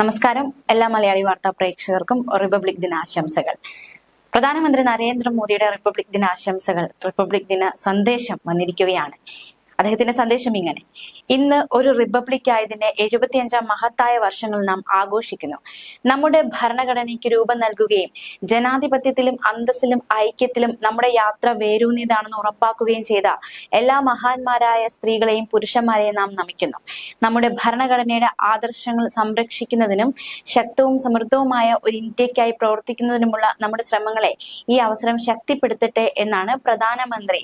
നമസ്കാരം. എല്ലാ മലയാളി വാർത്താ പ്രേക്ഷകർക്കും റിപ്പബ്ലിക് ദിനാശംസകൾ. പ്രധാനമന്ത്രി നരേന്ദ്രമോദിയുടെ റിപ്പബ്ലിക് ദിനാശംസകൾ റിപ്പബ്ലിക് ദിന സന്ദേശം വന്നിരിക്കുകയാണ്. അദ്ദേഹത്തിന്റെ സന്ദേശം ഇങ്ങനെ. ഇന്ന് ഒരു റിപ്പബ്ലിക് ആയതിന്റെ എഴുപത്തിയഞ്ചാം മഹത്തായ വർഷങ്ങൾ നാം ആഘോഷിക്കുന്നു. നമ്മുടെ ഭരണഘടനയ്ക്ക് രൂപം നൽകുകയും ജനാധിപത്യത്തിലും അന്തസ്സിലും ഐക്യത്തിലും നമ്മുടെ യാത്ര വേരൂന്നിയതാണെന്ന് ഉറപ്പാക്കുകയും ചെയ്ത എല്ലാ മഹാന്മാരായ സ്ത്രീകളെയും പുരുഷന്മാരെയും നാം നമിക്കുന്നു. നമ്മുടെ ഭരണഘടനയുടെ ആദർശങ്ങൾ സംരക്ഷിക്കുന്നതിനും ശക്തവും സമൃദ്ധവുമായ ഒരു ഇന്ത്യക്കായി പ്രവർത്തിക്കുന്നതിനുമുള്ള നമ്മുടെ ശ്രമങ്ങളെ ഈ അവസരം ശക്തിപ്പെടുത്തട്ടെ എന്നാണ് പ്രധാനമന്ത്രി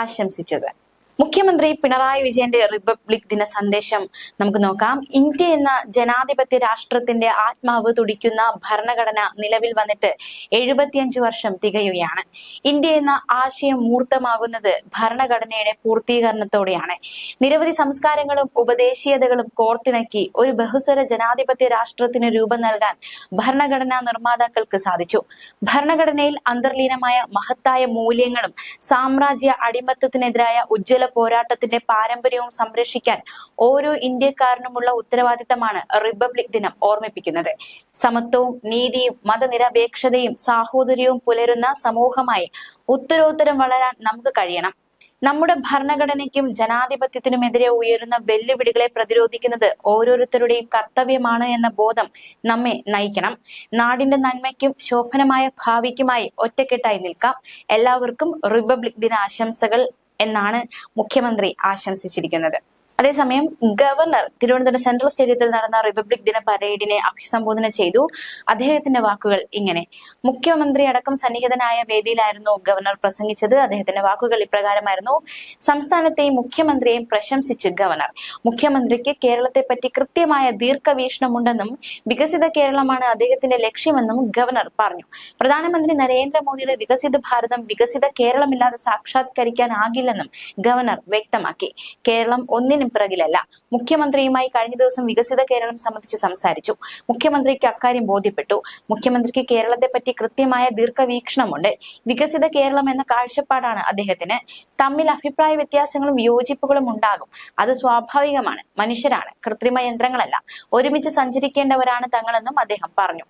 ആശംസിച്ചത്. മുഖ്യമന്ത്രി പിണറായി വിജയന്റെ റിപ്പബ്ലിക് ദിന സന്ദേശം നമുക്ക് നോക്കാം. ഇന്ത്യ എന്ന ജനാധിപത്യ രാഷ്ട്രത്തിന്റെ ആത്മാവ് തുടിക്കുന്ന ഭരണഘടന നിലവിൽ വന്നിട്ട് എഴുപത്തിയഞ്ച് വർഷം തികയുകയാണ്. ഇന്ത്യ എന്ന ആശയം മൂർത്തമാകുന്നത് ഭരണഘടനയുടെ പൂർത്തീകരണത്തോടെയാണ്. നിരവധി സംസ്കാരങ്ങളും ഉപദേശീയതകളും കോർത്തിണക്കി ഒരു ബഹുസ്വര ജനാധിപത്യ രാഷ്ട്രത്തിന് രൂപം നൽകാൻ ഭരണഘടനാ നിർമ്മാതാക്കൾക്ക് സാധിച്ചു. ഭരണഘടനയിൽ അന്തർലീനമായ മഹത്തായ മൂല്യങ്ങളും സാമ്രാജ്യ അടിമത്തത്തിനെതിരായ ഉജ്ജ്വല പോരാട്ടത്തിന്റെ പാരമ്പര്യവും സംരക്ഷിക്കാൻ ഓരോ ഇന്ത്യക്കാരനുമുള്ള ഉത്തരവാദിത്തമാണ് റിപ്പബ്ലിക് ദിനം ഓർമ്മിപ്പിക്കുന്നത്. സമത്വവും നീതിയും മതനിരപേക്ഷതയും സാഹോദര്യവും പുലരുന്ന സമൂഹമായി ഉത്തരോത്തരം വളരാൻ നമുക്ക് കഴിയണം. നമ്മുടെ ഭരണഘടനയ്ക്കും ജനാധിപത്യത്തിനുമെതിരെ ഉയരുന്ന വെല്ലുവിളികളെ പ്രതിരോധിക്കുന്നത് ഓരോരുത്തരുടെയും കർത്തവ്യമാണ് എന്ന ബോധം നമ്മെ നയിക്കണം. നാടിന്റെ നന്മയ്ക്കും ശോഭനമായ ഭാവിക്കുമായി ഒറ്റക്കെട്ടായി നിൽക്കാം. എല്ലാവർക്കും റിപ്പബ്ലിക് ദിന ആശംസകൾ എന്നാണ് മുഖ്യമന്ത്രി ആശംസിച്ചിരിക്കുന്നത് അതേസമയം ഗവർണർ തിരുവനന്തപുരം സെൻട്രൽ സ്റ്റേഡിയത്തിൽ നടന്ന റിപ്പബ്ലിക് ദിന പരേഡിനെ അഭിസംബോധന ചെയ്തു. അദ്ദേഹത്തിന്റെ വാക്കുകൾ ഇങ്ങനെ. മുഖ്യമന്ത്രി അടക്കം സന്നിഹിതനായ വേദിയിലായിരുന്നു ഗവർണർ പ്രസംഗിച്ചത്. അദ്ദേഹത്തിന്റെ വാക്കുകൾ ഇപ്രകാരമായിരുന്നു. സംസ്ഥാനത്തെയും മുഖ്യമന്ത്രിയെയും പ്രശംസിച്ച് ഗവർണർ. മുഖ്യമന്ത്രിക്ക് കേരളത്തെ പറ്റി കൃത്യമായ ദീർഘവീക്ഷണമുണ്ടെന്നും വികസിത കേരളമാണ് അദ്ദേഹത്തിന്റെ ലക്ഷ്യമെന്നും ഗവർണർ പറഞ്ഞു. പ്രധാനമന്ത്രി നരേന്ദ്രമോദിയുടെ വികസിത ഭാരതം വികസിത കേരളമില്ലാതെ സാക്ഷാത്കരിക്കാനാകില്ലെന്നും ഗവർണർ വ്യക്തമാക്കി. കേരളം ഒന്നിനും പിറകിലല്ല. മുഖ്യമന്ത്രിയുമായി കഴിഞ്ഞ ദിവസം വികസിത കേരളം സംബന്ധിച്ച് സംസാരിച്ചു. മുഖ്യമന്ത്രിക്ക് അക്കാര്യം ബോധ്യപ്പെട്ടു. മുഖ്യമന്ത്രിക്ക് കേരളത്തെ പറ്റി കൃത്യമായ ദീർഘവീക്ഷണമുണ്ട്. വികസിത കേരളം എന്ന കാഴ്ചപ്പാടാണ് അദ്ദേഹത്തിന്. തമ്മിൽ അഭിപ്രായ വ്യത്യാസങ്ങളും യോജിപ്പുകളും ഉണ്ടാകും. അത് സ്വാഭാവികമാണ്. മനുഷ്യരാണ്. കൃത്രിമ യന്ത്രങ്ങളല്ല. ഒരുമിച്ച് സഞ്ചരിക്കേണ്ടവരാണ് തങ്ങളെന്നും അദ്ദേഹം പറഞ്ഞു.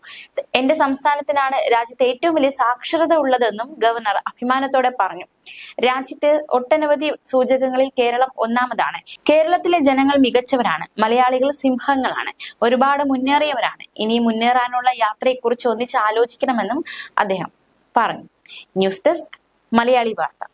എന്റെ സംസ്ഥാനത്തിനാണ് രാജ്യത്തെ ഏറ്റവും വലിയ സാക്ഷരത ഉള്ളതെന്നും ഗവർണർ അഭിമാനത്തോടെ പറഞ്ഞു. രാജ്യത്ത് ഒട്ടനവധി സൂചകങ്ങളിൽ കേരളം ഒന്നാമതാണ്. കേരളത്തിലെ ജനങ്ങൾ മികച്ചവരാണ്. മലയാളികൾ സിംഹങ്ങളാണ്. ഒരുപാട് മുന്നേറിയവരാണ്. ഇനി മുന്നേറാനുള്ള യാത്രയെക്കുറിച്ച് ഒന്നിച്ച് ആലോചിക്കണമെന്നും അദ്ദേഹം പറഞ്ഞു. ന്യൂസ് ഡെസ്ക് മലയാളി വാർത്ത.